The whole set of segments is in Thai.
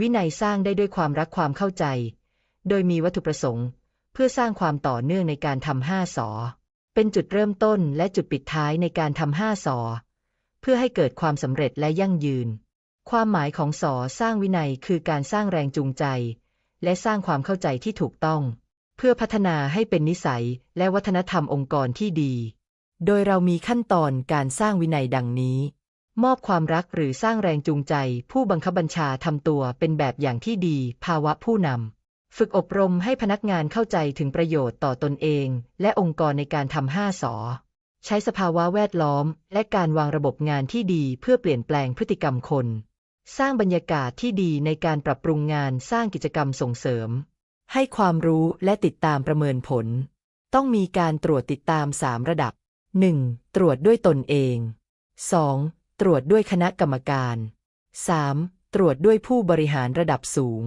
วินัยสร้างได้ด้วยความรักความเข้าใจ โดยมีวัตถุประสงค์ เพื่อสร้างความต่อเนื่องในการทำห้าสอ เป็นจุดเริ่มต้นและจุดปิดท้ายในการทำห้าสอ เพื่อให้เกิดความสำเร็จและยั่งยืน ความหมายของสอสร้างวินัยคือการสร้างแรงจูงใจ และสร้างความเข้าใจที่ถูกต้อง เพื่อพัฒนาให้เป็นนิสัยและวัฒนธรรมองค์กรที่ดี โดยเรามีขั้นตอนการสร้างวินัยดังนี้ มอบความรักหรือสร้างแรงจูงใจ ผู้บังคับบัญชาทำตัวเป็นแบบอย่างที่ดี ภาวะผู้นำ ฝึกอบรมให้พนักงานเข้าใจถึงประโยชน์ต่อตนเอง และองค์กรในการทำห้าสอใช้สภาวะแวดล้อม และการวางระบบงานที่ดีเพื่อเปลี่ยนแปลงพฤติกรรมคน สร้างบรรยากาศที่ดีในการปรับปรุงงานสร้างกิจกรรมส่งเสริม ให้ความรู้และติดตามประเมินผล ต้องมีการตรวจติดตาม 3 ระดับ 1. ตรวจด้วยตนเอง 2. ตรวจด้วยคณะกรรมการ 3. ตรวจด้วยผู้บริหารระดับสูง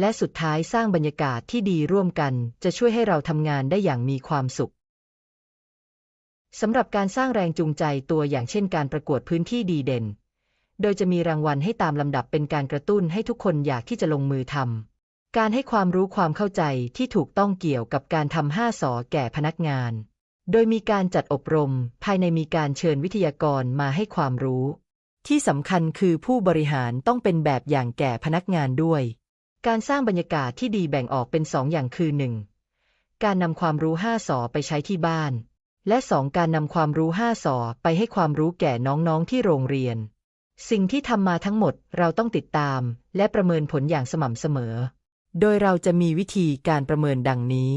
และสุดท้ายสร้างบรรยากาศที่ดีร่วมกัน จะช่วยให้เราทำงานได้อย่างมีความสุขสำหรับการสร้างแรงจูงใจตัวอย่างเช่นการประกวดพื้นที่ดีเด่น โดยจะมีรางวัลให้ตามลำดับเป็นการกระตุ้นให้ทุกคนอยากที่จะลงมือทำ การให้ความรู้ความเข้าใจที่ถูกต้องเกี่ยวกับการทำห้าสอแก่พนักงาน โดยมีการจัดอบรม ภายในมีการเชิญวิทยากรมาให้ความรู้ ที่สำคัญคือผู้บริหารต้องเป็นแบบอย่างแก่พนักงานด้วย การสร้างบรรยากาศที่ดีแบ่งออกเป็นสองอย่างคือ 1. การนำความรู้ห้าสอไปใช้ที่บ้าน และ 2. การนำความรู้ห้าสอไปให้ความรู้แก่น้องๆที่โรงเรียน สิ่งที่ทำมาทั้งหมดเราต้องติดตาม และประเมินผลอย่างสม่ำเสมอ โดยเราจะมีวิธีการประเมินดังนี้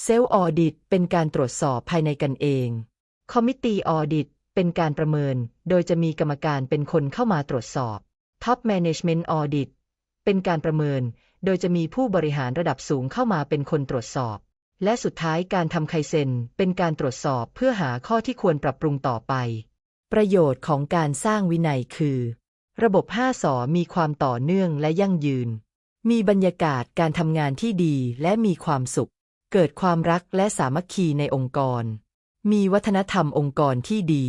เซลล์ออดิตเป็นการตรวจสอบภายในกันเองคอมมิตี้ออดิตเป็นการประเมิน โดยจะมีกรรมการเป็นคนเข้ามาตรวจสอบท็อปแมネจเมนต์ออดิตเป็นการประเมิน โดยจะมีผู้บริหารระดับสูงเข้ามาเป็นคนตรวจสอบ และสุดท้ายการทำไคเซนเป็นการตรวจสอบเพื่อหาข้อที่ควรปรับปรุงต่อไป ประโยชน์ของการสร้างวินัยคือ ระบบ 5สอมีความต่อเนื่องและยั่งยืน มีบรรยากาศการทำงานที่ดีและมีความสุข เกิดความรักและสามัคคีในองค์กร มีวัฒนธรรมองค์กรที่ดี